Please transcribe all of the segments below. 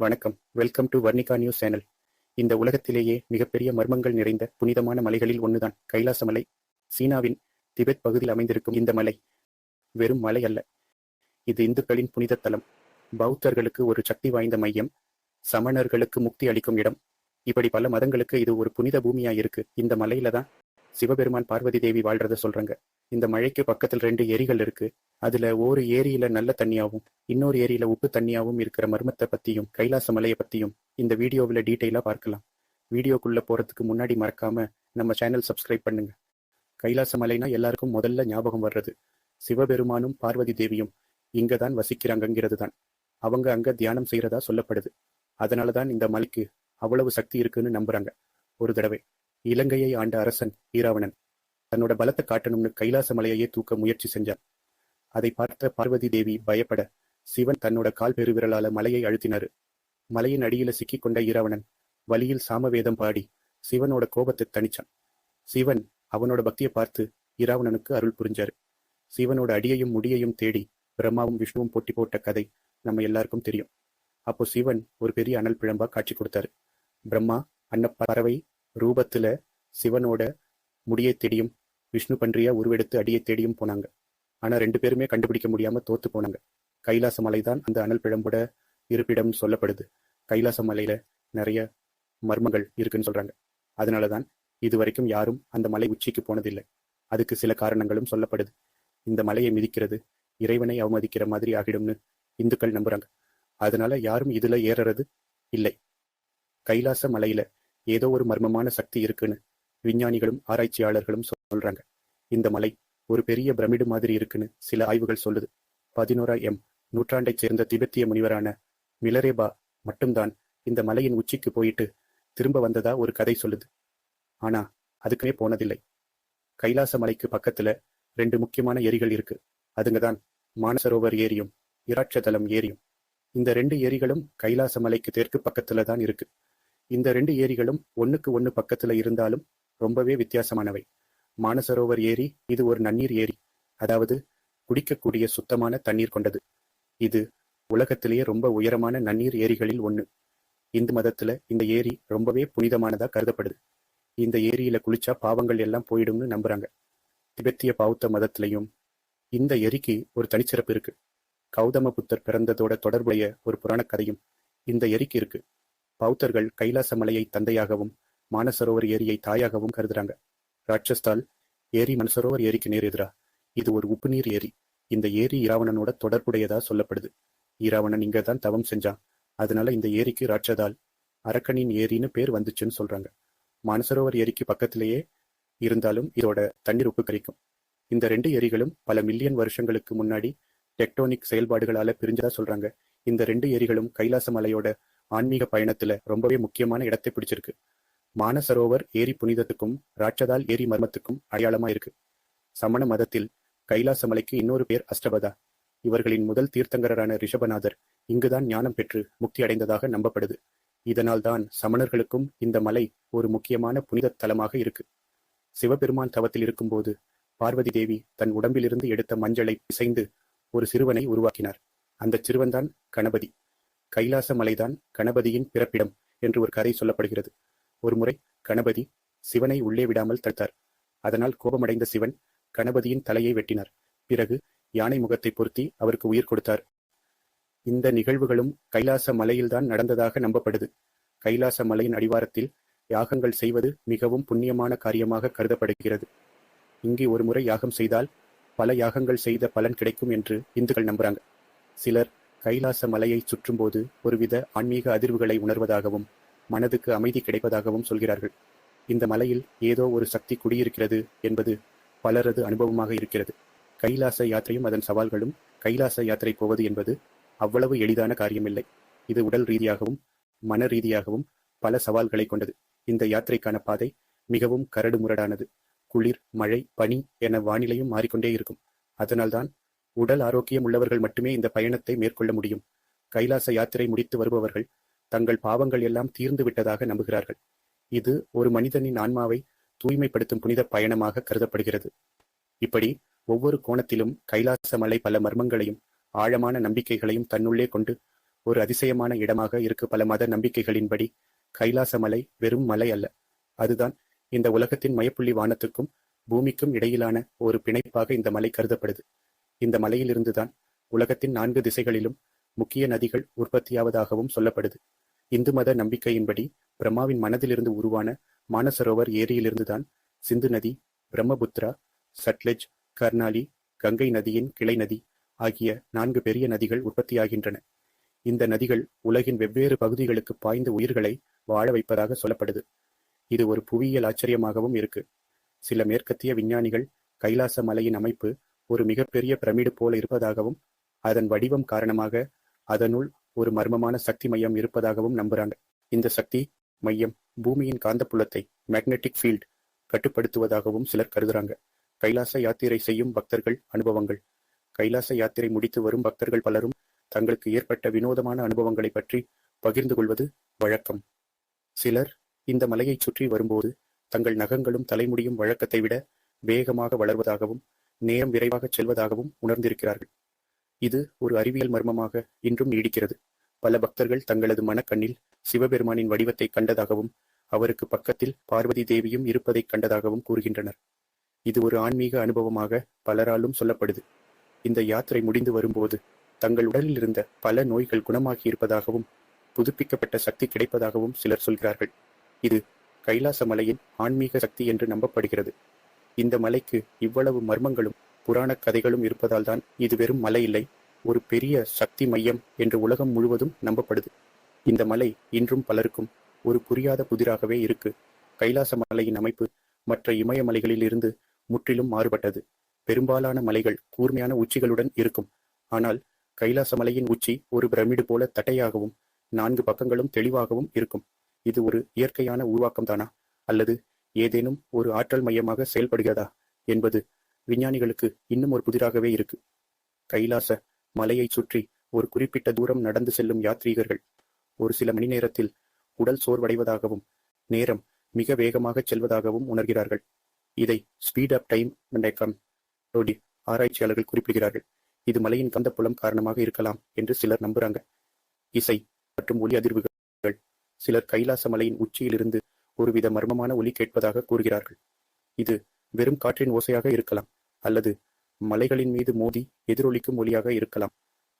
வணக்கம். Welcome to Varnika news channel இந்த உலகத்திலேயே மிகப்பெரிய மர்மங்கள் நிறைந்த புனிதமான மலைகளில் ஒன்றுதான் கைலாச மலை சீனாவின் திபெத் பகுதியில் அமைந்திருக்கும் இந்த மலை வெறும் மலை அல்ல. இது இந்துக்களின் புனித தலம் பௌத்தர்களுக்கு ஒரு சக்தி வாய்ந்த மையம் சமணர்களுக்கு முக்தி அளிக்கும் இடம். இப்படி பல மதங்களுக்கு இது ஒரு புனித பூமியா இருக்கு. இந்த மலையில தான் சிவபெருமான் பார்வதி தேவி வாழ்றத சொல்றாங்க. இந்த மழைக்கு பக்கத்தில் ரெண்டு ஏரிகள் இருக்கு. அதுல ஒரு ஏரியில நல்ல தண்ணியாவும் இன்னொரு ஏரியில உப்பு தண்ணியாவும் இருக்கிற மர்மத்தை பத்தியும் கைலாச மலையை பத்தியும் இந்த வீடியோவில் டீட்டெயிலா பார்க்கலாம். வீடியோக்குள்ள போறதுக்கு முன்னாடி மறக்காம நம்ம சேனல் சப்ஸ்கிரைப் பண்ணுங்க. கைலாச மலைனா எல்லாருக்கும் முதல்ல ஞாபகம் வர்றது சிவபெருமானும் பார்வதி தேவியும் இங்க தான் வசிக்கிறாங்கங்கிறது தான் அவங்க அங்க தியானம் செய்யறதா சொல்லப்படுது. அதனாலதான் இந்த மலைக்கு அவ்வளவு சக்தி இருக்குன்னு நம்புறாங்க. ஒரு தடவை இலங்கையை ஆண்ட அரசன் ஈராவணன். தன்னோட பலத்தை காட்டணும்னு கைலாச மலையையே தூக்க முயற்சி செஞ்சான். அதை பார்த்த பார்வதி தேவி பயப்பட சிவன் தன்னோட கால் பெருவிரலால மலையை அழுத்தினாரு. மலையின் அடியில சிக்கிக் கொண்ட ஈராவணன் வழியில் சாமவேதம் பாடி சிவனோட கோபத்தை தணிச்சான். சிவன் அவனோட பக்தியை பார்த்து இராவணனுக்கு அருள் புரிஞ்சாரு. சிவனோட அடியையும் முடியையும் தேடி பிரம்மாவும் விஷ்ணுவும் போட்டி போட்ட கதை நம்ம எல்லாருக்கும் தெரியும். அப்போ சிவன் ஒரு பெரிய அனல் பிழம்பா காட்சி கொடுத்தாரு. பிரம்மா அன்ன பறவை ரூபத்துல சிவனோட முடியை தேடியும் விஷ்ணு பன்றியா உருவெடுத்து அடியை தேடியும் போனாங்க. ஆனா ரெண்டு பேருமே கண்டுபிடிக்க முடியாம தோத்து போனாங்க. கைலாச மலைதான் அந்த அனல் பிழம்போட இருப்பிடம் சொல்லப்படுது. கைலாச மலையில நிறைய மர்மங்கள் இருக்குன்னு சொல்றாங்க. அதனாலதான் இது வரைக்கும் யாரும் அந்த மலை உச்சிக்கு போனதில்லை. அதுக்கு சில காரணங்களும் சொல்லப்படுது. இந்த மலையை மிதிக்கிறது இறைவனை அவமதிக்கிற மாதிரி ஆகிடும்னு இந்துக்கள் நம்புறாங்க. அதனால யாரும் இதுல ஏறுறது இல்லை. கைலாச மலையில ஏதோ ஒரு மர்மமான சக்தி இருக்குன்னு விஞ்ஞானிகளும் ஆராய்ச்சியாளர்களும் சொல்றாங்க. இந்த மலை ஒரு பெரிய பிரமிடு மாதிரி இருக்குன்னு சில ஆய்வுகள் சொல்லுது. பதினோரா எம். நூற்றாண்டைச் சேர்ந்த திபெத்திய முனிவரான மிலரேபா மட்டும்தான் இந்த மலையின் உச்சிக்கு போயிட்டு திரும்ப வந்ததா ஒரு கதை சொல்லுது. ஆனா அதுக்குமே போனதில்லை. கைலாச மலைக்கு பக்கத்துல ரெண்டு முக்கியமான ஏரிகள் இருக்கு. அதுங்கதான் மானசரோவர் ஏரியும் இராட்சதலம் ஏரியும். இந்த ரெண்டு ஏரிகளும் கைலாச மலைக்கு தெற்கு பக்கத்துல தான் இருக்கு. இந்த ரெண்டு ஏரிகளும் ஒண்ணுக்கு ஒண்ணு பக்கத்துல இருந்தாலும் ரொம்பவே வித்தியாசமானவை. மானசரோவர் ஏரி இது ஒரு நன்னீர் ஏரி அதாவது குடிக்கக்கூடிய சுத்தமான தண்ணீர் கொண்டது. இது உலகத்திலேயே ரொம்ப உயரமான நன்னீர் ஏரிகளில் ஒன்று இந்து மதத்துல இந்த ஏரி ரொம்பவே புனிதமானதா கருதப்படுது. இந்த ஏரியில குளிச்சா பாவங்கள் எல்லாம் போயிடும்னு நம்புறாங்க. திபெத்திய பௌத்த மதத்திலையும் இந்த எரிக்கு ஒரு தனிச்சிறப்பு இருக்கு. கௌதம புத்தர் பிறந்ததோட தொடர்புடைய ஒரு புராண கதையும் இந்த எரிக்கு இருக்கு. பௌத்தர்கள் கைலாச மலையை தந்தையாகவும் மானசரோவர் ஏரியை தாயாகவும் கருதுறாங்க. ராட்சஸ்தால் ஏரி மனசரோவர் ஏரிக்கு நேர் எதிரா. இது ஒரு உப்புநீர் ஏரி. இந்த ஏரி இராவணனோட தொடர்புடையதா சொல்லப்படுது. இராவணன் இங்க தான் தவம் செஞ்சான். அதனால இந்த ஏரிக்கு ராட்சதால் அரக்கனின் ஏரின்னு பேர் வந்துச்சுன்னு சொல்றாங்க. மானசரோவர் ஏரிக்கு பக்கத்திலேயே இருந்தாலும் இதோட தண்ணீர் உப்பு கரிக்கும். இந்த ரெண்டு ஏரிகளும் பல மில்லியன் வருஷங்களுக்கு முன்னாடி டெக்டோனிக் செயல்பாடுகளால பிரிஞ்சதா சொல்றாங்க. இந்த ரெண்டு ஏரிகளும் கைலாச மலையோட ஆன்மீக பயணத்துல ரொம்பவே முக்கியமான இடத்தை பிடிச்சிருக்கு. மானசரோவர் ஏரி புனிதத்துக்கும் ராட்சதால் ஏரி மர்மத்துக்கும் அடையாளமா இருக்கு சமண மதத்தில் கைலாச மலைக்கு இன்னொரு பேர் அஷ்டபதா இவர்களின் முதல் தீர்த்தங்கரரான ரிஷபநாதர் இங்குதான் ஞானம் பெற்று முக்தி அடைந்ததாக நம்பப்படுது. இதனால் தான் சமணர்களுக்கும் இந்த மலை ஒரு முக்கியமான புனித தலமாக இருக்கு. சிவபெருமான் தவத்தில் இருக்கும்போது பார்வதி தேவி தன் உடம்பிலிருந்து எடுத்த மஞ்சளை பிசைந்து ஒரு சிறுவனை உருவாக்கினார். அந்த சிறுவன்தான் கணபதி. கைலாச மலைதான் கணபதியின் பிறப்பிடம் என்று ஒரு கதை சொல்லப்படுகிறது. ஒருமுறை கணபதி சிவனை உள்ளே விடாமல் தடுத்தார். அதனால் கோபமடைந்த சிவன் கணபதியின் தலையை வெட்டினார். பிறகு யானை முகத்தை பொருத்தி அவருக்கு உயிர் கொடுத்தார். இந்த நிகழ்வுகளும் கைலாச மலையில்தான் நடந்ததாக நம்பப்படுது. கைலாச மலையின் அடிவாரத்தில் யாகங்கள் செய்வது மிகவும் புண்ணியமான காரியமாக கருதப்படுகிறது. இங்கே ஒருமுறை யாகம் செய்தால் பல யாகங்கள் செய்த பலன் கிடைக்கும் என்று இந்துக்கள் நம்புறாங்க. சிலர் கைலாச மலையை சுற்றும்போது ஒருவித ஆன்மீக அதிர்வுகளை உணர்வதாகவும் மனதுக்கு அமைதி கிடைப்பதாகவும் சொல்கிறார்கள். இந்த மலையில் ஏதோ ஒரு சக்தி குடியிருக்கிறது என்பது பலரது அனுபவமாக இருக்கிறது. கைலாச யாத்திரையும் அதன் சவால்களும் கைலாச யாத்திரை போவது என்பது அவ்வளவு எளிதான காரியமில்லை. இது உடல் ரீதியாகவும் மன ரீதியாகவும் பல சவால்களை கொண்டது. இந்த யாத்திரைக்கான பாதை மிகவும் கரடு முரடானது குளிர் மழை பனி என வானிலையும் மாறிக்கொண்டே இருக்கும். அதனால்தான் உடல் ஆரோக்கியம் உள்ளவர்கள் மட்டுமே இந்த பயணத்தை மேற்கொள்ள முடியும். கைலாச யாத்திரை முடித்து வருபவர்கள் தங்கள் பாவங்கள் எல்லாம் தீர்ந்து விட்டதாக நம்புகிறார்கள். இது ஒரு மனிதனின் ஆன்மாவை தூய்மைப்படுத்தும் புனித பயணமாக கருதப்படுகிறது. இப்படி ஒவ்வொரு கோணத்திலும் கைலாச மலை பல மர்மங்களையும் ஆழமான நம்பிக்கைகளையும் தன்னுள்ளே கொண்டு ஒரு அதிசயமான இடமாக இருக்கு பல மத நம்பிக்கைகளின்படி கைலாச மலை வெறும் மலை அல்ல. அதுதான் இந்த உலகத்தின் மையப்புள்ளி வானத்துக்கும் பூமிக்கும் இடையிலான ஒரு பிணைப்பாக இந்த மலை கருதப்படுது. இந்த மலையிலிருந்துதான் உலகத்தின் நான்கு திசைகளிலும் முக்கிய நதிகள் உற்பத்தியாவதாகவும் சொல்லப்படுது. இந்து மத நம்பிக்கையின்படி பிரம்மாவின் மனதிலிருந்து உருவான மானசரோவர் ஏரியிலிருந்துதான் சிந்து நதி பிரம்மபுத்திரா சட்லெஜ் கர்னாலி கங்கை நதியின் கிளை நதி ஆகிய நான்கு பெரிய நதிகள் உற்பத்தியாகின்றன. இந்த நதிகள் உலகின் வெவ்வேறு பகுதிகளுக்கு பாய்ந்த உயிர்களை வாழ வைப்பதாக சொல்லப்படுது. இது ஒரு புவியியல் ஆச்சரியமாகவும் இருக்கு. சில மேற்கத்திய விஞ்ஞானிகள் கைலாச மலையின் அமைப்பு ஒரு மிகப்பெரிய பிரமிடு போல இருப்பதாகவும் அதன் வடிவம் காரணமாக அதனுள் ஒரு மர்மமான சக்தி மையம் இருப்பதாகவும் நம்புறாங்க. இந்த சக்தி மையம் பூமியின் காந்தப்புலத்தை மேக்னெட்டிக் ஃபீல்ட் கட்டுப்படுத்துவதாகவும் சிலர் கருதுறாங்க. கைலாச யாத்திரை செய்யும் பக்தர்கள் அனுபவங்கள். கைலாச யாத்திரை முடித்து வரும் பக்தர்கள் பலரும் தங்களுக்கு ஏற்பட்ட வினோதமான அனுபவங்களை பற்றி பகிர்ந்து கொள்வது வழக்கம். சிலர் இந்த மலையைச் சுற்றி வரும்போது தங்கள் நகங்களும் தலைமுடியும் வழக்கத்தை விட வேகமாக வளர்வதாகவும் நேரம் விரைவாகச் செல்வதாகவும் உணர்ந்திருக்கிறார்கள். இது ஒரு அறிவியல் மர்மமாக இன்றும் நீடிக்கிறது. பல பக்தர்கள் தங்களது மனக்கண்ணில் சிவபெருமானின் வடிவத்தை கண்டதாகவும் அவருக்கு பக்கத்தில் பார்வதி தேவியும் இருப்பதைக் கண்டதாகவும் கூறுகின்றனர். இது ஒரு ஆன்மீக அனுபவமாக பலராலும் சொல்லப்படுது. இந்த யாத்திரை முடிந்து வரும்போது தங்கள் உடலில் இருந்த பல நோய்கள் குணமாகி இருப்பதாகவும் புதுப்பிக்கப்பட்ட சக்தி கிடைப்பதாகவும் சிலர் சொல்கிறார்கள். இது கைலாச மலையின் ஆன்மீக சக்தி என்று நம்பப்படுகிறது. இந்த மலைக்கு இவ்வளவு மர்மங்களும் புராணக் கதைகளும் இருப்பதால் தான் இது வெறும் மலை இல்லை ஒரு பெரிய சக்தி மையம் என்று உலகம் முழுவதும் நம்பப்படுது. இந்த மலை இன்றும் பலருக்கும் ஒரு புரியாத புதிராகவே இருக்கு. கைலாச மலையின் அமைப்பு மற்ற இமயமலைகளில் இருந்து முற்றிலும் மாறுபட்டது. பெரும்பாலான மலைகள் கூர்மையான உச்சிகளுடன் இருக்கும். ஆனால் கைலாச மலையின் உச்சி ஒரு பிரமிடு போல தட்டையாகவும் நான்கு பக்கங்களும் தெளிவாகவும் இருக்கும். இது ஒரு இயற்கையான உருவாக்கம் தானா அல்லது ஏதேனும் ஒரு ஆற்றல் மையமாக செயல்படுகிறதா? என்பது விஞ்ஞானிகளுக்கு இன்னும் ஒரு புதிராகவே இருக்கு. கைலாச மலையைச் சுற்றி ஒரு குறிப்பிட்ட தூரம் நடந்து செல்லும் யாத்ரீகர்கள் ஒரு சில மணி நேரத்தில் உடல் சோர்வடைவதாகவும் நேரம் மிக வேகமாகச் செல்வதாகவும் உணர்கிறார்கள். இதை ஸ்பீட் அப் டைம் கம் டோடி ஆராய்ச்சியாளர்கள் குறிப்பிடுகிறார்கள். இது மலையின் கந்தப்புலம் காரணமாக இருக்கலாம் என்று சிலர் நம்புறாங்க. இசை மற்றும் ஒலி அதிர்வுகள் சிலர் கைலாச மலையின் உச்சியிலிருந்து ஒருவித மர்மமான ஒலி கேட்பதாக கூறுகிறார்கள். இது வெறும் காற்றின் ஓசையாக இருக்கலாம். அல்லது மலைகளின் மீது மோதி எதிரொலிக்கும் ஒலியாக இருக்கலாம்.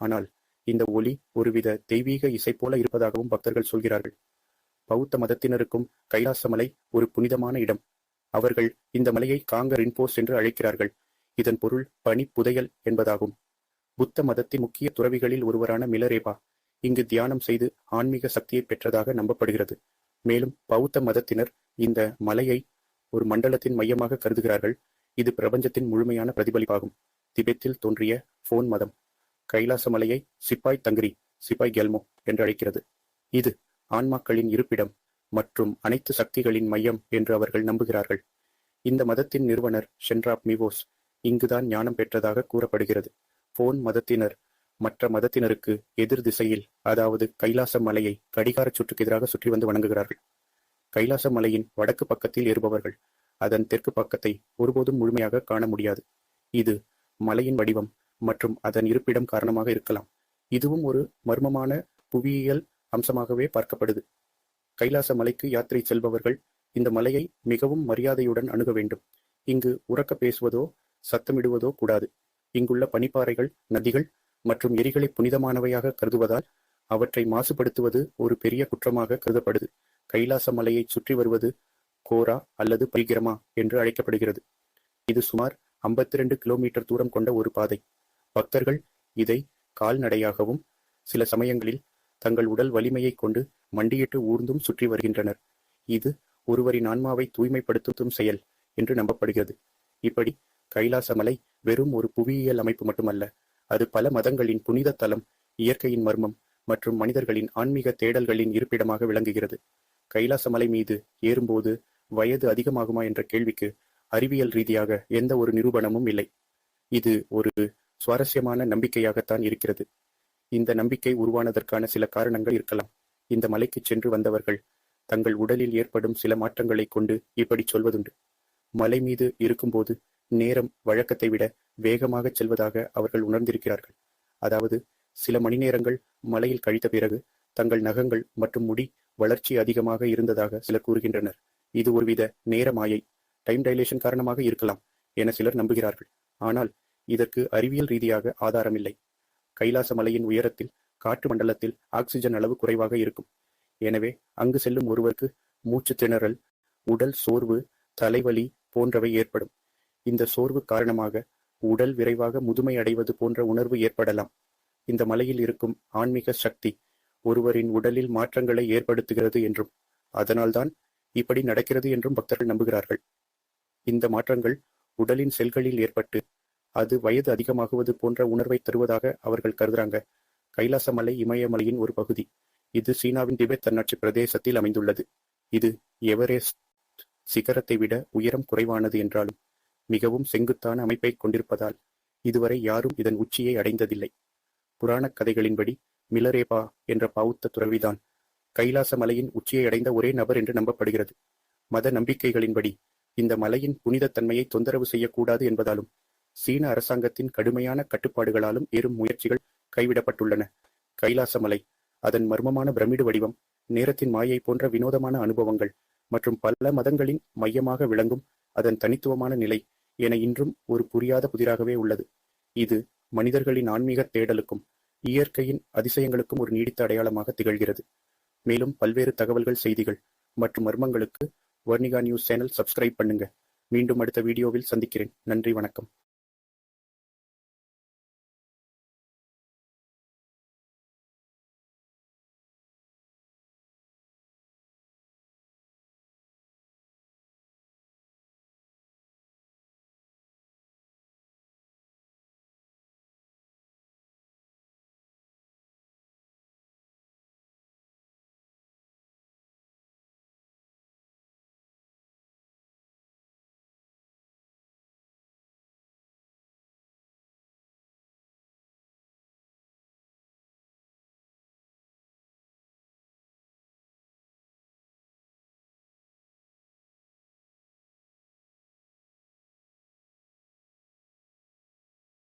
ஆனால் இந்த ஒலி ஒருவித தெய்வீக இசை போல இருப்பதாகவும் பக்தர்கள் சொல்கிறார்கள். பௌத்த மதத்தினருக்கும் கைலாச மலை ஒரு புனிதமான இடம். அவர்கள் இந்த மலையை காங்க ரின்போஸ் என்று அழைக்கிறார்கள். இதன் பொருள் பனி புதையல் என்பதாகும். புத்த மதத்தின் முக்கிய துறவிகளில் ஒருவரான மிலரேபா இங்கு தியானம் செய்து ஆன்மீக சக்தியை பெற்றதாக நம்பப்படுகிறது. மேலும் பௌத்த மதத்தினர் இந்த மலையை ஒரு மண்டலத்தின் மையமாக கருதுகிறார்கள். இது பிரபஞ்சத்தின் முழுமையான பிரதிபலிப்பாகும். திபெத்தில் தோன்றிய போன் மதம் கைலாச மலையை சிப்பாய் தங்கிரி சிப்பாய் கெல்மோ என்று அழைக்கிறது. இது ஆன்மாக்களின் இருப்பிடம் மற்றும் அனைத்து சக்திகளின் மையம் என்று அவர்கள் நம்புகிறார்கள். இந்த மதத்தின் நிறுவனர் ஷென்ராப் மிவோஸ் இங்குதான் ஞானம் பெற்றதாக கூறப்படுகிறது. போன் மதத்தினர் மற்ற மதத்தினருக்கு எதிர் திசையில் அதாவது கைலாச மலையை கடிகார சுற்றுக்கு எதிராக சுற்றி வந்து வணங்குகிறார்கள். கைலாச மலையின் வடக்கு பக்கத்தில் ஏறுபவர்கள் அதன் தெற்கு பக்கத்தை ஒருபோதும் முழுமையாக காண முடியாது. இது மலையின் வடிவம் மற்றும் அதன் இருப்பிடம் காரணமாக இருக்கலாம். இதுவும் ஒரு மர்மமான புவியியல் அம்சமாகவே பார்க்கப்படுது. கைலாச மலைக்கு யாத்திரை செல்பவர்கள் இந்த மலையை மிகவும் மரியாதையுடன் அணுக வேண்டும். இங்கு உறக்க பேசுவதோ சத்தமிடுவதோ கூடாது. இங்குள்ள பனிப்பாறைகள் நதிகள் மற்றும் எரிகளை புனிதமானவையாக கருதுவதால் அவற்றை மாசுபடுத்துவது ஒரு பெரிய குற்றமாக கருதப்படுது. கைலாச மலையை சுற்றி வருவது கோரா அல்லது பரிகிரமா என்று அழைக்கப்படுகிறது. இது சுமார் 52 கிலோமீட்டர் தூரம் கொண்ட ஒரு பாதை. பக்தர்கள் இதை கால்நடையாகவும் சில சமயங்களில் தங்கள் உடல் வலிமையைக் கொண்டு மண்டியிட்டு ஊர்ந்தும் சுற்றி வருகின்றனர். இது ஒருவரின் ஆன்மாவை தூய்மைப்படுத்தும் செயல் என்று நம்பப்படுகிறது. இப்படி கைலாசமலை வெறும் ஒரு புவியியல் அமைப்பு மட்டுமல்ல அது பல மதங்களின் புனித தலம் இயற்கையின் மர்மம் மற்றும் மனிதர்களின் ஆன்மீக தேடல்களின் இருப்பிடமாக விளங்குகிறது. கைலாச மலை மீது ஏறும்போது வயது அதிகமாகுமா என்ற கேள்விக்கு அறிவியல் ரீதியாக எந்த ஒரு நிரூபணமும் இல்லை. இது ஒரு சுவாரஸ்யமான நம்பிக்கையாகத்தான் இருக்கிறது. இந்த நம்பிக்கை உருவானதற்கான சில காரணங்கள் இருக்கலாம். இந்த மலைக்கு சென்று வந்தவர்கள் தங்கள் உடலில் ஏற்படும் சில மாற்றங்களைக் கொண்டு இப்படி சொல்வதுண்டு. மலை மீது இருக்கும்போது நேரம் வழக்கத்தை விட வேகமாகச் செல்வதாக அவர்கள் உணர்ந்திருக்கிறார்கள். அதாவது சில மணி நேரங்கள் மலையில் கழித்த பிறகு தங்கள் நகங்கள் மற்றும் முடி வளர்ச்சி அதிகமாக இருந்ததாக சிலர் கூறுகின்றனர். இது ஒருவித நேர மாயை டைம் டைலேஷன் காரணமாக இருக்கலாம் என சிலர் நம்புகிறார்கள். ஆனால் இதற்கு அறிவியல் ரீதியாக ஆதாரமில்லை. கைலாச மலையின் உயரத்தில் காற்று மண்டலத்தில் ஆக்சிஜன் அளவு குறைவாக இருக்கும். எனவே அங்கு செல்லும் ஒருவருக்கு மூச்சு திணறல் உடல் சோர்வு தலைவலி போன்றவை ஏற்படும். இந்த சோர்வு காரணமாக உடல் விரைவாக முதுமை அடைவது போன்ற உணர்வு ஏற்படலாம். இந்த மலையில் இருக்கும் ஆன்மீக சக்தி ஒருவரின் உடலில் மாற்றங்களை ஏற்படுத்துகிறது என்றும் அதனால்தான் இப்படி நடக்கிறது என்றும் பக்தர்கள் நம்புகிறார்கள். இந்த மாற்றங்கள் உடலின் செல்களில் ஏற்பட்டு அது வயது அதிகமாகுவது போன்ற உணர்வை தருவதாக அவர்கள் கருதுறாங்க. கைலாச மலை இமயமலையின் ஒரு பகுதி. இது சீனாவின் திபெத் தன்னாட்சி பிரதேசத்தில் அமைந்துள்ளது. இது எவரெஸ்ட் சிகரத்தை விட உயரம் குறைவானது என்றாலும் மிகவும் செங்குத்தான அமைப்பை கொண்டிருப்பதால் இதுவரை யாரும் இதன் உச்சியை அடைந்ததில்லை. புராணக் கதைகளின்படி மிலரேபா என்ற பௌத்த துறவிதான் கைலாச மலையின் உச்சியை அடைந்த ஒரே நபர் என்று நம்பப்படுகிறது. மத நம்பிக்கைகளின்படி இந்த மலையின் புனிதத்தன்மையை தொந்தரவு செய்யக்கூடாது என்பதாலும் சீன அரசாங்கத்தின் கடுமையான கட்டுப்பாடுகளாலும் ஏறும் முயற்சிகள் கைவிடப்பட்டுள்ளன. கைலாச மலை அதன் மர்மமான பிரமிடு வடிவம் நேரத்தின் மாயை போன்ற வினோதமான அனுபவங்கள் மற்றும் பல மதங்களின் மையமாக விளங்கும் அதன் தனித்துவமான நிலை என இன்றும் ஒரு புரியாத புதிராகவே உள்ளது. இது மனிதர்களின் ஆன்மீக தேடலுக்கும் இயற்கையின் அதிசயங்களுக்கும் ஒரு நீடித்த அடையாளமாக திகழ்கிறது. மேலும் பல்வேறு தகவல்கள் செய்திகள் மற்றும் மர்மங்களுக்கு வர்ணிகா நியூஸ் சேனல் சப்ஸ்கிரைப் பண்ணுங்க. மீண்டும் அடுத்த வீடியோவில் சந்திக்கிறேன். நன்றி வணக்கம்.